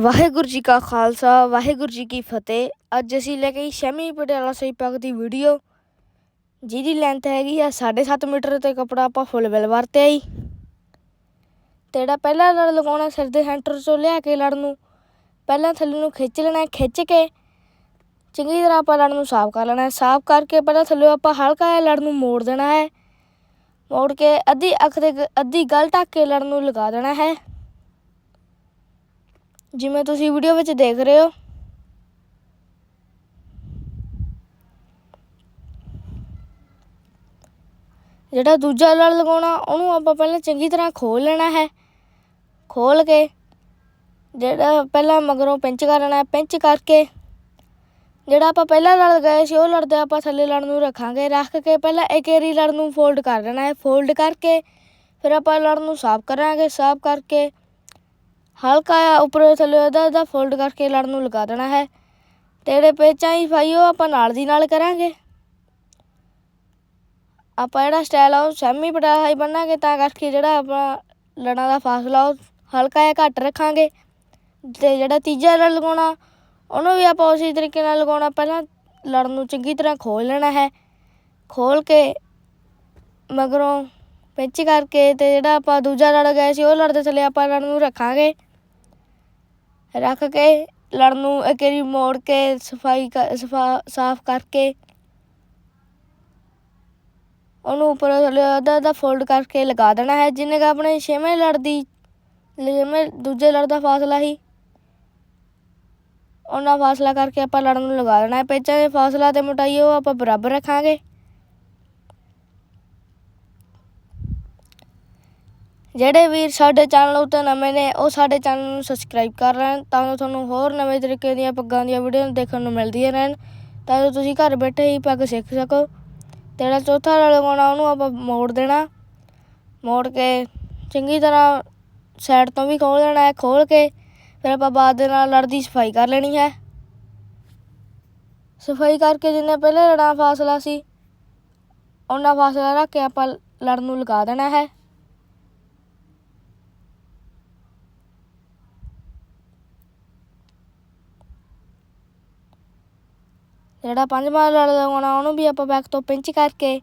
ਵਾਹਿਗੁਰੂ ਜੀ ਕਾ ਖਾਲਸਾ, ਵਾਹਿਗੁਰੂ ਜੀ ਕੀ ਫਤਿਹ। ਅੱਜ ਅਸੀਂ ਲੈ ਕੇ ਆਏ ਸ਼ਮੀ ਪਟਿਆਲਾ ਸਹੀ ਪੱਗ ਦੀ ਵੀਡੀਓ, ਜਿਹਦੀ ਲੈਂਥ ਹੈਗੀ ਆ 7.5 ਮੀਟਰ ਤੇ ਕਪੜਾ ਆਪਾਂ ਫੁੱਲ ਬਿਲ ਵਰਤਿਆ ਜੀ। ਤੇ ਜਿਹੜਾ ਪਹਿਲਾ ਲੜ ਲਗਾਉਣਾ ਸਿਰ ਦੇ ਸੈਂਟਰ ਚੋਂ ਲਿਆ ਕੇ ਲੜ ਨੂੰ, ਪਹਿਲਾਂ ਥੱਲੇ ਨੂੰ ਖਿੱਚ ਲੈਣਾ, ਖਿੱਚ ਕੇ ਚੰਗੀ ਤਰ੍ਹਾਂ ਆਪਾਂ ਲੜ ਨੂੰ ਸਾਫ਼ ਕਰ ਲੈਣਾ ਸਾਫ਼ ਕਰਕੇ ਪਹਿਲਾਂ ਥੱਲੇ ਆਪਾਂ ਹਲਕਾ ਜਿਹਾ ਲੜ ਨੂੰ ਮੋੜ ਦੇਣਾ ਹੈ। ਮੋੜ ਕੇ ਅੱਧੀ ਅੱਖ ਦੇ ਅੱਧੀ ਗਲ ਢੱਕ ਕੇ ਲੜ ਨੂੰ ਲਗਾ ਦੇਣਾ ਹੈ। ਜਿਵੇਂ ਤੁਸੀਂ ਵੀਡੀਓ ਵਿੱਚ ਦੇਖ ਰਹੇ ਹੋ। ਜਿਹੜਾ ਦੂਜਾ ਲੜ ਲਗਾਉਣਾ, ਉਹਨੂੰ ਆਪਾਂ ਪਹਿਲਾਂ ਚੰਗੀ ਤਰ੍ਹਾਂ ਖੋਲ ਲੈਣਾ ਹੈ। ਖੋਲ ਕੇ ਜਿਹੜਾ ਪਹਿਲਾਂ ਮਗਰੋਂ ਪਿੰਚ ਕਰਨਾ ਹੈ ਪਿੰਚ ਕਰਕੇ ਜਿਹੜਾ ਆਪਾਂ ਪਹਿਲਾਂ ਲੜ ਗਏ ਸੀ, ਉਹ ਲੜਦੇ ਆਪਾਂ ਥੱਲੇ ਲੜ ਨੂੰ ਰੱਖਾਂਗੇ। ਰੱਖ ਕੇ ਪਹਿਲਾਂ ਇੱਕ ਏਰੀ ਲੜ ਨੂੰ ਫੋਲਡ ਕਰ ਲੈਣਾ ਹੈ। ਫੋਲਡ ਕਰਕੇ ਫਿਰ ਆਪਾਂ ਲੜ ਨੂੰ ਸਾਫ਼ ਕਰਾਂਗੇ। ਸਾਫ਼ ਕਰਕੇ ਹਲਕਾ ਜਿਹਾ ਉੱਪਰ ਥੱਲੇ ਉਹਦਾ ਉਹਦਾ ਫੋਲਡ ਕਰਕੇ ਲੜ ਨੂੰ ਲਗਾ ਦੇਣਾ ਹੈ। ਤੇ ਜਿਹੜੇ ਪੇਚਾਂ ਹੀ ਪਾਈ ਉਹ ਆਪਾਂ ਨਾਲ ਦੀ ਨਾਲ ਕਰਾਂਗੇ। ਆਪਾਂ ਜਿਹੜਾ ਸਟਾਈਲ ਆ, ਉਹ ਸੈਮੀ ਪਟਾਲਾ ਹੀ ਬਣਾਂਗੇ ਤਾਂ ਕਰਕੇ ਜਿਹੜਾ ਆਪਾਂ ਲੜਾਂ ਦਾ ਫਾਸਲਾ, ਉਹ ਹਲਕਾ ਜਿਹਾ ਘੱਟ ਰੱਖਾਂਗੇ। ਤੇ ਜਿਹੜਾ ਤੀਜਾ ਲੜ ਲਗਾਉਣਾ, ਉਹਨੂੰ ਵੀ ਆਪਾਂ ਉਸੇ ਤਰੀਕੇ ਨਾਲ ਲਗਾਉਣਾ, ਪਹਿਲਾਂ ਲੜ ਨੂੰ ਚੰਗੀ ਤਰ੍ਹਾਂ ਖੋਲ ਲੈਣਾ ਹੈ। ਖੋਲ ਕੇ ਮਗਰੋਂ ਪਿੰਚ ਕਰਕੇ ਤੇ ਜਿਹੜਾ ਆਪਾਂ ਦੂਜਾ ਲੜ ਗਏ ਸੀ, ਉਹ ਲੜ ਦੇ ਥੱਲੇ ਆਪਾਂ ਲੜ ਨੂੰ ਰੱਖਾਂਗੇ। ਰੱਖ ਕੇ ਲੜ ਨੂੰ ਇੱਕ ਵਾਰੀ ਮੋੜ ਕੇ, ਸਫ਼ਾਈ ਕਰ- ਸਫਾ, ਸਾਫ਼ ਕਰਕੇ ਉਹਨੂੰ ਉੱਪਰ ਅੱਧਾ ਅੱਧਾ ਫੋਲਡ ਕਰਕੇ ਲਗਾ ਦੇਣਾ ਹੈ, ਜਿੰਨੇ ਕ ਆਪਣੇ ਛੇਵੇਂ ਲੜ ਦੀ ਜਿਵੇਂ ਦੂਜੇ ਲੜ ਦਾ ਫਾਸਲਾ ਹੀ। ਉਹਨਾਂ ਫਾਸਲਾ ਕਰਕੇ ਆਪਾਂ ਲੜ ਨੂੰ ਲਗਾ ਦੇਣਾ ਹੈ। ਪੇਚਾਂ ਦੇ ਫਾਸਲਾ ਤੇ ਮੋਟਾਈ ਉਹ ਆਪਾਂ ਬਰਾਬਰ ਰੱਖਾਂਗੇ। ਜਿਹੜੇ ਵੀਰ ਸਾਡੇ ਚੈਨਲ ਉੱਤੇ ਨਵੇਂ ਨੇ, ਉਹ ਸਾਡੇ ਚੈਨਲ ਨੂੰ ਸਬਸਕ੍ਰਾਈਬ ਕਰ ਲੈਣ ਤਾਂ ਜੋ ਤੁਹਾਨੂੰ ਹੋਰ ਨਵੇਂ ਤਰੀਕੇ ਦੀਆਂ ਪੱਗਾਂ ਦੀਆਂ ਵੀਡੀਓ ਦੇਖਣ ਨੂੰ ਮਿਲਦੀਆਂ ਰਹਿਣ। ਤਾਂ ਜੋ ਤੁਸੀਂ ਘਰ ਬੈਠੇ ਹੀ ਪੱਗ ਸਿੱਖ ਸਕੋ। ਤੇ ਜਿਹੜਾ ਚੌਥਾ ਲੜ ਲਗਾਉਣਾ ਉਹਨੂੰ ਆਪਾਂ ਮੋੜ ਦੇਣਾ। ਮੋੜ ਕੇ ਚੰਗੀ ਤਰ੍ਹਾਂ ਸਾਈਡ ਤੋਂ ਵੀ ਖੋਲ ਦੇਣਾ ਹੈ, ਖੋਲ ਕੇ ਫਿਰ ਆਪਾਂ ਬਾਅਦ ਦੇ ਨਾਲ ਲੜ ਦੀ ਸਫ਼ਾਈ ਕਰ ਲੈਣੀ ਹੈ। ਸਫ਼ਾਈ ਕਰਕੇ ਜਿੰਨੇ ਪਹਿਲੇ ਲੜਾਂ ਫਾਸਲਾ ਸੀ, ਉਹਨਾਂ ਫਾਸਲਾ ਰੱਖ ਕੇ ਆਪਾਂ ਲੜ ਨੂੰ ਲਗਾ ਦੇਣਾ ਹੈ। ਜਿਹੜਾ ਪੰਜਵਾਂ ਲੜ ਲਗਾਉਣਾ ਉਹਨੂੰ ਵੀ ਆਪਾਂ ਬੈਕ ਤੋਂ ਪਿੰਚ ਕਰਕੇ।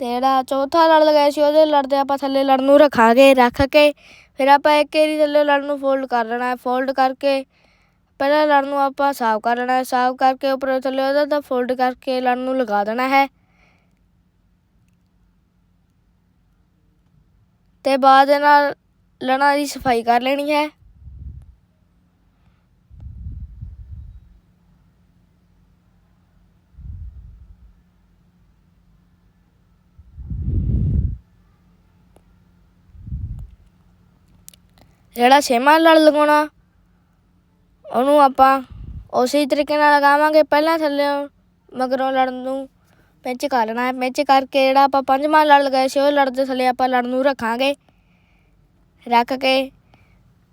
ਤੇ ਜਿਹੜਾ ਚੌਥਾ ਲੜ ਲਗਾਇਆ ਸੀ, ਉਹਦੇ ਲੜਦੇ ਆਪਾਂ ਥੱਲੇ ਲੜ ਨੂੰ ਰੱਖਾਂਗੇ, ਰੱਖ ਕੇ। ਫਿਰ ਆਪਾਂ ਇੱਕ ਏਰੀ ਥੱਲੇ ਲੜ ਨੂੰ ਫੋਲਡ ਕਰ ਲੈਣਾ ਹੈ ਫੋਲਡ ਕਰਕੇ। ਪਹਿਲਾਂ ਲੜ ਨੂੰ ਆਪਾਂ ਸਾਫ਼ ਕਰ ਲੈਣਾ ਹੈ ਸਾਫ਼ ਕਰਕੇ ਉੱਪਰ ਥੱਲੇ ਉਹਦਾ ਤਾਂ ਫੋਲਡ ਕਰਕੇ ਲੜ ਨੂੰ ਲਗਾ ਦੇਣਾ ਹੈ। ਤੇ ਬਾਅਦ ਦੇ ਨਾਲ ਲੜਾਂ ਦੀ ਸਫ਼ਾਈ ਕਰ ਲੈਣੀ ਹੈ। ਜਿਹੜਾ ਛੇਵਾਂ ਲੜ ਲਗਾਉਣਾ, ਉਹਨੂੰ ਆਪਾਂ ਉਸੇ ਤਰੀਕੇ ਨਾਲ ਲਗਾਵਾਂਗੇ। ਪਹਿਲਾਂ ਥੱਲੇ ਮਗਰੋਂ ਲੜਨ ਨੂੰ ਪਿੰਚ ਕਰ ਲੈਣਾ ਹੈ। ਪਿੰਚ ਕਰਕੇ ਜਿਹੜਾ ਆਪਾਂ ਪੰਜਵਾਂ ਲੜ ਲਗਾਇਆ ਸੀ, ਉਹ ਲੜ ਦੇ ਥੱਲੇ ਆਪਾਂ ਲੜਨ ਨੂੰ ਰੱਖਾਂਗੇ। ਰੱਖ ਕੇ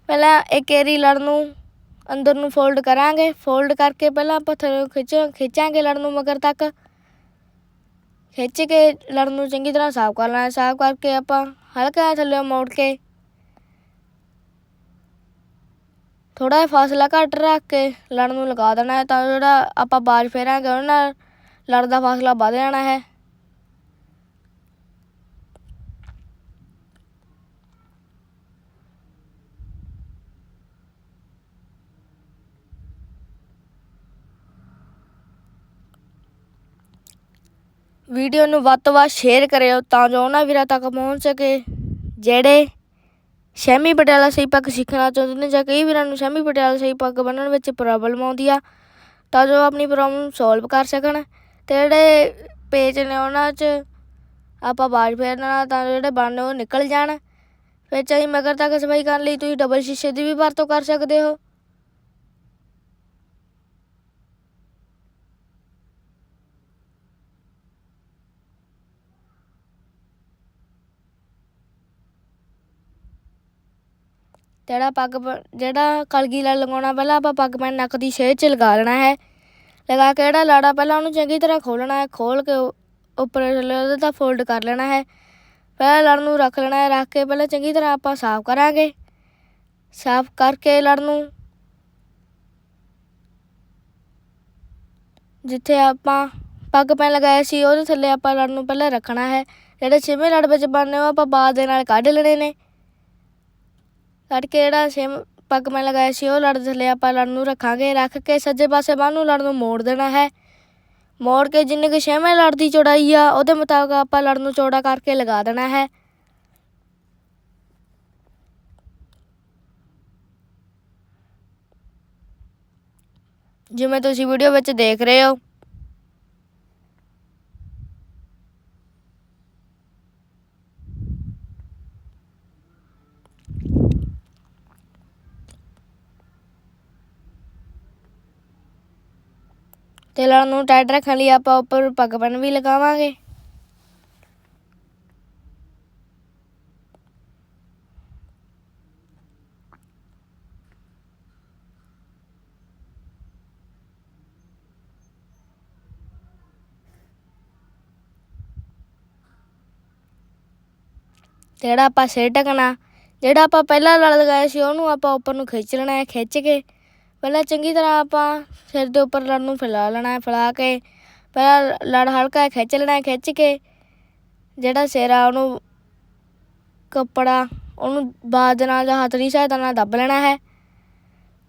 ਪਹਿਲਾਂ ਇੱਕ ਏਰੀ ਲੜਨ ਨੂੰ ਅੰਦਰ ਨੂੰ ਫੋਲਡ ਕਰਾਂਗੇ। ਫੋਲਡ ਕਰਕੇ ਪਹਿਲਾਂ ਆਪਾਂ ਥੱਲੇ ਖਿੱਚ, ਖਿੱਚਾਂਗੇ ਲੜਨ ਨੂੰ ਮਗਰ ਤੱਕ। ਖਿੱਚ ਕੇ ਲੜਨ ਨੂੰ ਚੰਗੀ ਤਰ੍ਹਾਂ ਸਾਫ਼ ਕਰ ਲੈਣਾ ਸਾਫ਼ ਕਰਕੇ ਆਪਾਂ ਹਲਕਾ ਜਿਹਾ ਥੱਲੇ ਮੋੜ ਕੇ ਥੋੜਾ ਜਿਹਾ ਫਾਸਲਾ ਘੱਟ ਰੱਖ ਕੇ ਲੜ ਨੂੰ ਲਗਾ ਦੇਣਾ ਹੈ ਤਾਂ ਜਿਹੜਾ ਆਪਾਂ ਬਾਜ ਫੇਰਾਂਗੇ ਉਹਨਾਂ ਨਾਲ ਲੜ ਦਾ ਫਾਸਲਾ ਵੱਧ ਜਾਣਾ ਹੈ। ਵੀਡੀਓ ਨੂੰ ਵੱਧ ਤੋਂ ਵੱਧ ਸ਼ੇਅਰ ਕਰਿਓ ਤਾਂ ਜੋ ਉਹਨਾਂ ਵੀਰਾਂ ਤੱਕ ਪਹੁੰਚ ਸਕੇ, ਜਿਹੜੇ ਸ਼ੈਮੀ ਪਟਿਆਲਾ ਸਹੀ ਪੱਗ ਸਿੱਖਣਾ ਚਾਹੁੰਦੇ ਨੇ ਜਾਂ ਕਈ ਵੀਰਾਂ ਨੂੰ ਸ਼ੈਮੀ ਪਟਿਆਲਾ ਸਹੀ ਪੱਗ ਬੰਨਣ ਵਿੱਚ ਪ੍ਰੋਬਲਮ ਆਉਂਦੀ ਆ, ਤਾਂ ਜੋ ਆਪਣੀ ਪ੍ਰੋਬਲਮ ਸੋਲਵ ਕਰ ਸਕਣ ਤੇ ਜਿਹੜੇ ਪੇਜ ਨੇ ਉਹਨਾਂ 'ਚ ਆਪਾਂ ਬਾਜ ਫੇਰਨਾ ਤਾਂ ਜੋ ਜਿਹੜੇ ਬਣ ਉਹ ਨਿਕਲ ਜਾਣ। ਫਿਰ ਚਾਹੀ ਮਗਰ ਤੱਕ ਸਫ਼ਾਈ ਕਰਨ ਲਈ ਤੁਸੀਂ ਡਬਲ ਸ਼ੀਸ਼ੇ ਦੀ ਵੀ ਵਰਤੋਂ ਕਰ ਸਕਦੇ ਹੋ। ਜਿਹੜਾ ਪੱਗ ਜਿਹੜਾ ਕਲਗੀ ਲੜ ਲਗਾਉਣਾ ਪਹਿਲਾਂ ਆਪਾਂ ਪੱਗ ਪੈਣ ਨੱਕ ਦੀ ਛੇਹ 'ਚ ਲਗਾ ਲੈਣਾ ਹੈ। ਲਗਾ ਕੇ ਜਿਹੜਾ ਲਾੜਾ ਪਹਿਲਾਂ ਉਹਨੂੰ ਚੰਗੀ ਤਰ੍ਹਾਂ ਖੋਲਣਾ ਹੈ ਖੋਲ ਕੇ ਉੱਪਰ ਉਹਦੇ ਦਾ ਫੋਲਡ ਕਰ ਲੈਣਾ ਹੈ। ਪਹਿਲਾਂ ਲੜ ਨੂੰ ਰੱਖ ਲੈਣਾ ਹੈ, ਰੱਖ ਕੇ ਪਹਿਲਾਂ ਚੰਗੀ ਤਰ੍ਹਾਂ ਆਪਾਂ ਸਾਫ਼ ਕਰਾਂਗੇ। ਸਾਫ਼ ਕਰਕੇ ਲੜ ਨੂੰ ਜਿੱਥੇ ਆਪਾਂ ਪੱਗ ਪੈਣ ਲਗਾਇਆ ਸੀ, ਉਹਦੇ ਥੱਲੇ ਆਪਾਂ ਲੜ ਨੂੰ ਪਹਿਲਾਂ ਰੱਖਣਾ ਹੈ। ਜਿਹੜੇ ਛੇਵੇਂ ਲੜ ਵਿੱਚ ਬਣਨੇ ਉਹ ਆਪਾਂ ਬਾਅਦ ਦੇ ਨਾਲ ਕੱਢ ਲੈਣੇ ਨੇ। ਕੱਢ ਕੇ ਜਿਹੜਾ ਛੇਮ ਪੱਗ ਮੈਂ ਲਗਾਇਆ ਸੀ, ਉਹ ਲੜ ਦੇ ਥੱਲੇ ਆਪਾਂ ਲੜ ਨੂੰ ਰੱਖਾਂਗੇ, ਰੱਖ ਕੇ ਸੱਜੇ ਪਾਸੇ ਬਾਹ ਨੂੰ ਲੜ ਨੂੰ ਮੋੜ ਦੇਣਾ ਹੈ। ਮੋੜ ਕੇ ਜਿੰਨੇ ਕਿ ਛੇਵੇਂ ਲੜ ਦੀ ਚੌੜਾਈ ਆ, ਉਹਦੇ ਮੁਤਾਬਕ ਆਪਾਂ ਲੜ ਨੂੰ ਚੌੜਾ ਕਰਕੇ ਲਗਾ ਦੇਣਾ ਹੈ। ਜਿਵੇਂ ਤੁਸੀਂ ਵੀਡੀਓ ਵਿੱਚ ਦੇਖ ਰਹੇ ਹੋ ਤੇ ਲੜ ਨੂੰ ਟਾਈਟ ਰੱਖਣ ਲਈ ਆਪਾਂ ਉੱਪਰ ਪੱਗ ਬੰਨ ਵੀ ਲਗਾਵਾਂਗੇ। ਤੇ ਜਿਹੜਾ ਆਪਾਂ ਸੇ ਢਕਣਾ, ਜਿਹੜਾ ਆਪਾਂ ਪਹਿਲਾਂ ਲੜ ਲਗਾਇਆ ਸੀ, ਉਹਨੂੰ ਆਪਾਂ ਉੱਪਰ ਨੂੰ ਖਿੱਚ ਲੈਣਾ ਹੈ, ਖਿੱਚ ਕੇ। ਪਹਿਲਾਂ ਚੰਗੀ ਤਰ੍ਹਾਂ ਆਪਾਂ ਸਿਰ ਦੇ ਉੱਪਰ ਲੜ ਨੂੰ ਫੈਲਾ ਲੈਣਾ ਹੈ ਫੈਲਾ ਕੇ ਪਹਿਲਾਂ ਲੜ ਹਲਕਾ ਖਿੱਚ ਲੈਣਾ ਹੈ ਖਿੱਚ ਕੇ ਜਿਹੜਾ ਸਿਰ ਆ ਉਹਨੂੰ ਕੱਪੜਾ, ਉਹਨੂੰ ਬਾਦ ਨਾਲ ਜਾਂ ਹੱਥ ਦੀ ਸਹਾਇਤਾ ਨਾਲ ਦੱਬ ਲੈਣਾ ਹੈ।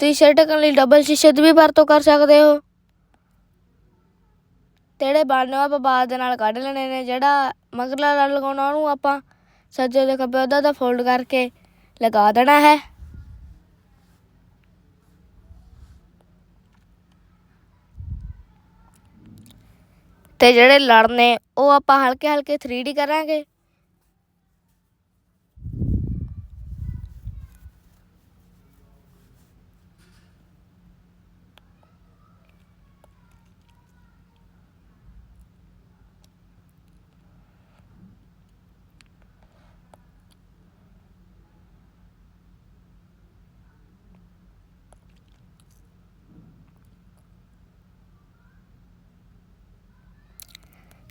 ਤੁਸੀਂ ਸਿਰ ਢੱਕਣ ਲਈ ਡਬਲ ਸ਼ੀਸ਼ੇ ਦੀ ਵੀ ਵਰਤੋਂ ਕਰ ਸਕਦੇ ਹੋ। ਤੇੜੇ ਜਿਹੜੇ ਉਹ ਆਪਾਂ ਬਾਦ ਦੇ ਨਾਲ ਕੱਢ ਲੈਣੇ ਨੇ, ਜਿਹੜਾ ਮਗਰਲਾ ਲੜ ਲਗਾਉਣਾ ਉਹਨੂੰ ਆਪਾਂ ਸੱਜੇ ਦੇ ਖੱਬੇ ਉਹਦਾ ਦਾ ਫੋਲਡ ਕਰਕੇ ਲਗਾ ਦੇਣਾ ਹੈ। ਤੇ ਜਿਹੜੇ ਲੜ ਨੇ ਉਹ ਆਪਾਂ ਹਲਕੇ ਹਲਕੇ 3D ਕਰਾਂਗੇ।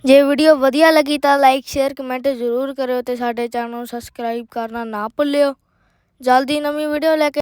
ਜੇ ਵੀਡੀਓ ਵਧੀਆ ਲੱਗੀ ਤਾਂ ਲਾਈਕ ਸ਼ੇਅਰ ਕਮੈਂਟ ਜ਼ਰੂਰ ਕਰਿਓ ਤੇ ਸਾਡੇ ਚੈਨਲ ਨੂੰ ਸਬਸਕ੍ਰਾਈਬ ਕਰਨਾ ਨਾ ਭੁੱਲਿਓ। ਜਲਦੀ ਨਵੀਂ ਵੀਡੀਓ ਲੈ ਕੇ